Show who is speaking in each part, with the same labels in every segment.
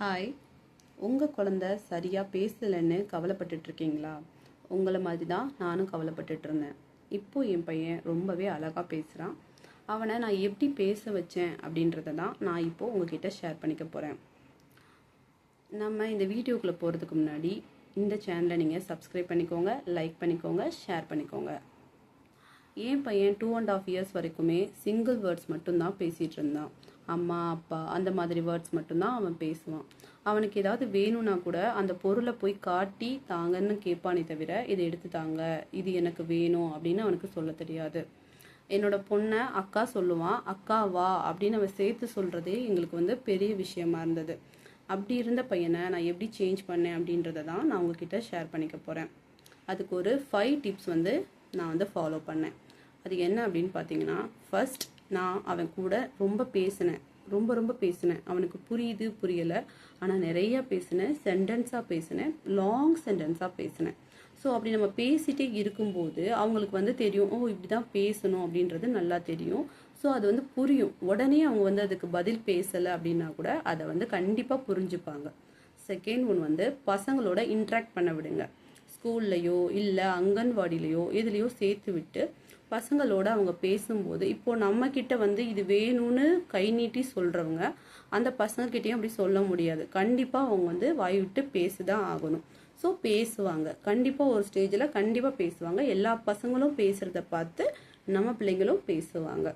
Speaker 1: Hi உங்கள் குழந்த சரியாக பேசலைன்னு கவலைப்பட்டுட்டு இருக்கீங்களா உங்களை மாதிரி தான் நானும் கவலைப்பட்டுட்டு இருந்தேன் இப்போ என் பையன் ரொம்பவே அழகாக பேசுகிறான் அவனை நான் எப்படி பேச வச்சேன் அப்படின்றத தான் நான் இப்போது உங்ககிட்ட ஷேர் பண்ணிக்க போகிறேன் நம்ம இந்த வீடியோக்குள்ளே போகிறதுக்கு முன்னாடி இந்த சேனலை நீங்கள் சப்ஸ்கிரைப் பண்ணிக்கோங்க லைக் பண்ணிக்கோங்க ஷேர் பண்ணிக்கோங்க. என் பையன் டூ அண்ட் ஆஃப் இயர்ஸ் வரைக்குமே சிங்கிள் வேர்ட்ஸ் மட்டும்தான் பேசிகிட்டு இருந்தான். அம்மா அப்பா அந்த மாதிரி வேர்ட்ஸ் மட்டும்தான் அவன் பேசுவான். அவனுக்கு ஏதாவது வேணும்னா கூட அந்த பொருளை போய் காட்டி தாங்கன்னு கேட்பானே தவிர இதை எடுத்து தாங்க இது எனக்கு வேணும் அப்படின்னு அவனுக்கு சொல்ல தெரியாது. என்னோட பொண்ணை அக்கா சொல்லுவான் அக்கா வா அப்படின்னு அவன் சேர்த்து சொல்கிறதே எங்களுக்கு வந்து பெரிய விஷயமா இருந்தது. அப்படி இருந்த பையனை நான் எப்படி சேஞ்ச் பண்ணேன் அப்படின்றத தான் நான் உங்ககிட்ட ஷேர் பண்ணிக்க போகிறேன் அதுக்கு ஒரு ஃபைவ் டிப்ஸ் வந்து நான் வந்து ஃபாலோ பண்ணேன். அது என்ன அப்படின்னு பார்த்தீங்கன்னா ஃபர்ஸ்ட் நான் அவன் கூட ரொம்ப பேசினேன். ரொம்ப ரொம்ப பேசினேன். அவனுக்கு புரியுது புரியலை. ஆனால் நிறைய பேசினேன். சென்டென்ஸாக பேசினேன். லாங் சென்டென்ஸாக பேசினேன். ஸோ அப்படி நம்ம பேசிகிட்டே இருக்கும்போது அவங்களுக்கு வந்து தெரியும் ஓ இப்படி தான் பேசணும் அப்படின்றது நல்லா தெரியும். ஸோ அது வந்து புரியும். உடனே அவங்க வந்து அதுக்கு பதில் பேசலை அப்படின்னா கூட அதை வந்து கண்டிப்பாக புரிஞ்சுப்பாங்க. செகண்ட் ஒன் வந்து பசங்களோட இன்ட்ராக்ட் பண்ண விடுங்க. ஸ்கூல்லையோ இல்லை அங்கன்வாடியிலையோ எதுலேயோ சேர்த்து விட்டு பசங்களோட அவங்க பேசும்போது இப்போது நம்ம வந்து இது வேணும்னு கை நீட்டி சொல்கிறவங்க அந்த பசங்கக்கிட்டேயும் அப்படி சொல்ல முடியாது. கண்டிப்பாக அவங்க வந்து வாய் விட்டு பேசி தான் ஆகணும். ஸோ பேசுவாங்க. கண்டிப்பாக ஒரு ஸ்டேஜில் கண்டிப்பாக பேசுவாங்க. எல்லா பசங்களும் பேசுகிறத பார்த்து நம்ம பிள்ளைங்களும் பேசுவாங்க.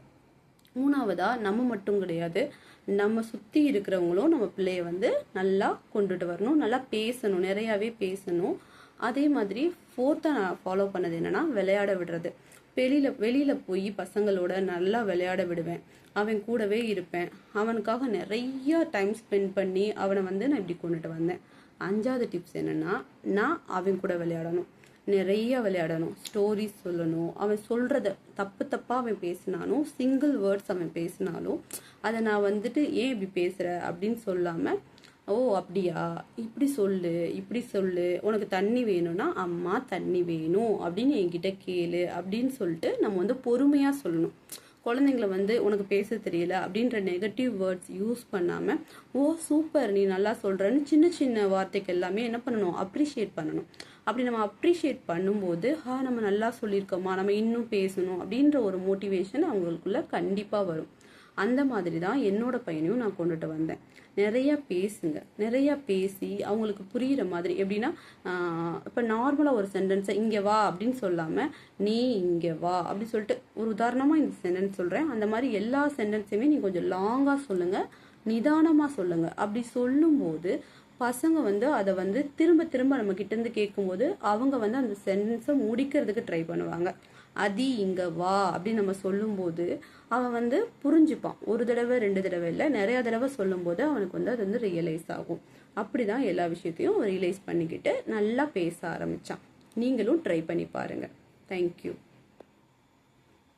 Speaker 1: மூணாவதாக நம்ம மட்டும் கிடையாது. நம்ம சுற்றி இருக்கிறவங்களும் நம்ம பிள்ளைய வந்து நல்லா கொண்டுட்டு வரணும். நல்லா பேசணும். நிறையாவே பேசணும். அதே மாதிரி ஃபோர்த்தாக நான் ஃபாலோ பண்ணது என்னென்னா விளையாட விடுறது. வெளியில் வெளியில் போய் பசங்களோட நல்லா விளையாட விடுவேன். அவன் கூடவே இருப்பேன். அவனுக்காக நிறைய டைம் ஸ்பெண்ட் பண்ணி அவனை வந்து நான் இப்படி கொண்டுட்டு வந்தேன். அஞ்சாவது டிப்ஸ் என்னென்னா நான் அவன் கூட விளையாடணும். நிறைய விளையாடணும். ஸ்டோரிஸ் சொல்லணும். அவன் சொல்கிறத தப்பு தப்பாக அவன் பேசினாலும் சிங்கிள் வேர்ட்ஸ் அவன் பேசினாலும் அதை நான் வந்துட்டு ஏன் இப்படி பேசுகிற அப்படின்னு சொல்லாமல் ஓ அப்படியா? இப்படி சொல்லு இப்படி சொல்லு. உனக்கு தண்ணி வேணும்னா அம்மா தண்ணி வேணும் அப்படின்னு என்கிட்ட கேளு அப்படின்னு சொல்லிட்டு நம்ம வந்து பொறுமையாக சொல்லணும். குழந்தைங்கள வந்து உனக்கு பேச தெரியல அப்படின்ற நெகட்டிவ் வேர்ட்ஸ் யூஸ் பண்ணாமல் ஓ சூப்பர் நீ நல்லா சொல்கிறன்னு சின்ன சின்ன வார்த்தைக்கு எல்லாமே என்ன பண்ணணும்? அப்ரிஷியேட் பண்ணணும். அப்படி நம்ம அப்ரிஷியேட் பண்ணும்போது ஹா நம்ம நல்லா சொல்லியிருக்கோமா நம்ம இன்னும் பேசணும் அப்படின்ற ஒரு மோட்டிவேஷன் அவங்களுக்குள்ள கண்டிப்பாக வரும். அந்த மாதிரி தான் என்னோட பையனையும் நான் கொண்டுட்டு வந்தேன். நிறைய பேசுங்க. நிறைய பேசி அவங்களுக்கு புரிகிற மாதிரி. எப்படின்னா இப்போ நார்மலாக ஒரு சென்டென்ஸை இங்கே வா அப்படின்னு சொல்லாமல் நீ இங்கே வா அப்படின்னு சொல்லிட்டு ஒரு உதாரணமாக இந்த சென்டென்ஸ் சொல்கிறேன் அந்த மாதிரி எல்லா சென்டென்ஸையுமே நீ கொஞ்சம் லாங்காக சொல்லுங்கள் நிதானமாக சொல்லுங்கள் அப்படி சொல்லும்போது பசங்க வந்து அதை வந்து திரும்ப திரும்ப நம்ம கிட்டேருந்து கேட்கும்போது அவங்க வந்து அந்த சென்டென்ஸை முடிக்கிறதுக்கு ட்ரை பண்ணுவாங்க. அதி இங்க வா அப்படின்னு நம்ம சொல்லும்போது அவன் வந்து புரிஞ்சுப்பான். ஒரு தடவை ரெண்டு தடவை இல்லை நிறைய தடவை சொல்லும்போது அவனுக்கு வந்து அது வந்து ரியலைஸ் ஆகும். அப்படிதான் எல்லா விஷயத்தையும் ரியலைஸ் பண்ணிக்கிட்டு நல்லா பேச ஆரம்பிச்சான். நீங்களும் ட்ரை பண்ணி பாருங்க. தேங்க்யூ